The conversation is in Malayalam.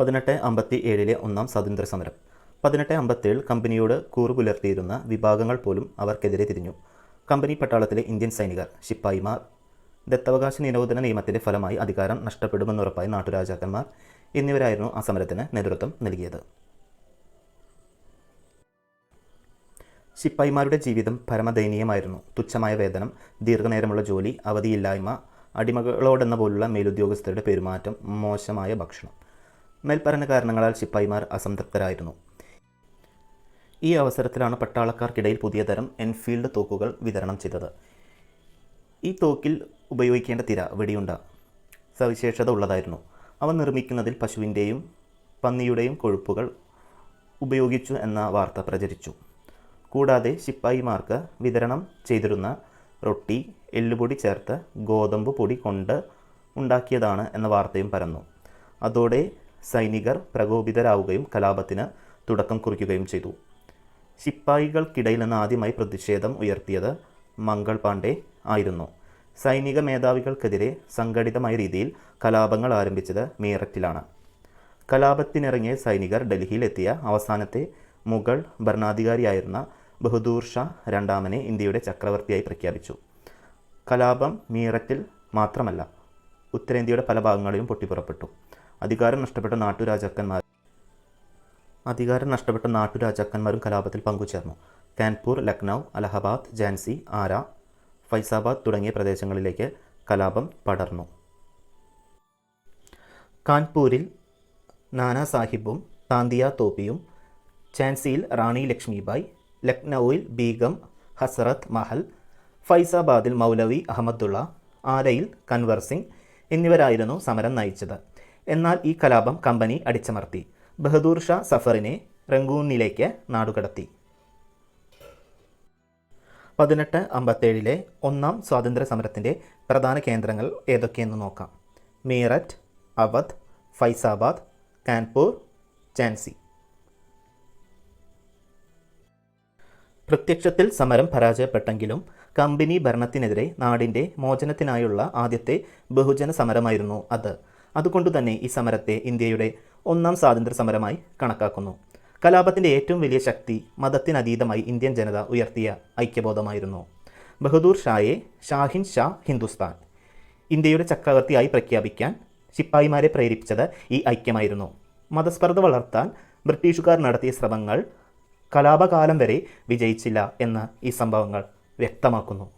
പതിനെട്ട് അമ്പത്തി ഏഴിലെ ഒന്നാം സ്വാതന്ത്ര്യ സമരം പതിനെട്ട് അമ്പത്തേഴ് കമ്പനിയോട് കൂറു പുലർത്തിയിരുന്ന വിഭാഗങ്ങൾ പോലും അവർക്കെതിരെ തിരിഞ്ഞു. കമ്പനി പട്ടാളത്തിലെ ഇന്ത്യൻ സൈനികർ ശിപ്പായിമാർ ദത്തവകാശ നിരോധന നിയമത്തിന്റെ ഫലമായി അധികാരം നഷ്ടപ്പെടുമെന്നുറപ്പായ നാട്ടുരാജാക്കന്മാർ എന്നിവരായിരുന്നു ആ സമരത്തിന് നേതൃത്വം നൽകിയത്. ശിപ്പായിമാരുടെ ജീവിതം പരമദയനീയമായിരുന്നു. തുച്ഛമായ വേതനം ദീർഘനേരമുള്ള ജോലി അവധിയില്ലായ്മ അടിമകളോടെന്ന പോലുള്ള മേലുദ്യോഗസ്ഥരുടെ പെരുമാറ്റം മോശമായ ഭക്ഷണം. മേൽപ്പറഞ്ഞ കാരണങ്ങളാൽ ശിപ്പായിമാർ അസംതൃപ്തരായിരുന്നു. ഈ അവസരത്തിലാണ് പട്ടാളക്കാർക്കിടയിൽ പുതിയ തരം എൻഫീൽഡ് തോക്കുകൾ വിതരണം ചെയ്തത്. ഈ തോക്കിൽ ഉപയോഗിക്കേണ്ട തിര വെടിയുണ്ട സവിശേഷത ഉള്ളതായിരുന്നു. അവ നിർമ്മിക്കുന്നതിൽ പശുവിന്റെയും പന്നിയുടെയും കൊഴുപ്പുകൾ ഉപയോഗിച്ചു എന്ന വാർത്ത പ്രചരിച്ചു. കൂടാതെ ശിപ്പായിമാർക്ക് വിതരണം ചെയ്തിരുന്ന റൊട്ടി എല്ലുപൊടി ചേർത്ത് ഗോതമ്പ് പൊടി കൊണ്ട് ഉണ്ടാക്കിയതാണ് എന്ന വാർത്തയും പരന്നു. അതോടെ സൈനികർ പ്രകോപിതരാവുകയും കലാപത്തിന് തുടക്കം കുറിക്കുകയും ചെയ്തു. ശിപ്പായികൾക്കിടയിൽ നിന്ന് ആദ്യമായി പ്രതിഷേധം ഉയർത്തിയത് മംഗൾ പാണ്ഡെ ആയിരുന്നു. സൈനിക മേധാവികൾക്കെതിരെ സംഘടിതമായ രീതിയിൽ കലാപങ്ങൾ ആരംഭിച്ചത് മീററ്റിലാണ്. കലാപത്തിനിറങ്ങിയ സൈനികർ ഡൽഹിയിലെത്തിയ അവസാനത്തെ മുഗൾ ഭരണാധികാരിയായിരുന്ന ബഹദൂർ ഷാ രണ്ടാമനെ ഇന്ത്യയുടെ ചക്രവർത്തിയായി പ്രഖ്യാപിച്ചു. കലാപം മീററ്റിൽ മാത്രമല്ല ഉത്തരേന്ത്യയുടെ പല ഭാഗങ്ങളിലും പൊട്ടിപ്പുറപ്പെട്ടു. അധികാരം നഷ്ടപ്പെട്ട നാട്ടുരാജാക്കന്മാർ അധികാരം നഷ്ടപ്പെട്ട നാട്ടുരാജാക്കന്മാരും കലാപത്തിൽ പങ്കുചേർന്നു. കാൻപൂർ ലക്നൗ അലഹബാദ് ജാൻസി ആര ഫൈസാബാദ് തുടങ്ങിയ പ്രദേശങ്ങളിലേക്ക് കലാപം പടർന്നു. കാൺപൂരിൽ നാനാ സാഹിബും താന്തിയ തോപ്പിയും ഝാൻസിയിൽ റാണി ലക്ഷ്മിബായ് ലക്നൌവിൽ ബീഗം ഹസ്രത്ത് മഹൽ ഫൈസാബാദിൽ മൗലവി അഹമ്മദുള്ള ആരയിൽ കൻവർ സിംഗ് എന്നിവരായിരുന്നു സമരം നയിച്ചത്. എന്നാൽ ഈ കലാപം കമ്പനി അടിച്ചമർത്തി. ബഹദൂർ ഷാ സഫറിനെ റംഗൂണിലേക്ക് നാടുകടത്തി. പതിനെട്ട് അമ്പത്തേഴിലെ ഒന്നാം സ്വാതന്ത്ര്യ സമരത്തിന്റെ പ്രധാന കേന്ദ്രങ്ങൾ ഏതൊക്കെയെന്ന് നോക്കാം. മീററ്റ് അവധ് ഫൈസാബാദ് കാൻപൂർ ചാൻസി പ്രത്യക്ഷത്തിൽ സമരം പരാജയപ്പെട്ടെങ്കിലും കമ്പനി ഭരണത്തിനെതിരെ നാടിന്റെ മോചനത്തിനായുള്ള ആദ്യത്തെ ബഹുജന സമരമായിരുന്നു അത്. അതുകൊണ്ടുതന്നെ ഈ സമരത്തെ ഇന്ത്യയുടെ ഒന്നാം സ്വാതന്ത്ര്യ സമരമായി കണക്കാക്കുന്നു. കലാപത്തിന്റെ ഏറ്റവും വലിയ ശക്തി മതത്തിനതീതമായി ഇന്ത്യൻ ജനത ഉയർത്തിയ ഐക്യബോധമായിരുന്നു. ബഹദൂർ ഷായെ ഷാഹിൻ ഷാ ഹിന്ദുസ്ഥാൻ. ഇന്ത്യയുടെ ചക്രവർത്തിയായി പ്രഖ്യാപിക്കാൻ ശിപ്പായിമാരെ പ്രേരിപ്പിച്ചത് ഈ ഐക്യമായിരുന്നു. മതസ്പർദ്ധ വളർത്താൻ ബ്രിട്ടീഷുകാർ നടത്തിയ ശ്രമങ്ങൾ കലാപകാലം വരെ വിജയിച്ചില്ല എന്ന് ഈ സംഭവങ്ങൾ വ്യക്തമാക്കുന്നു.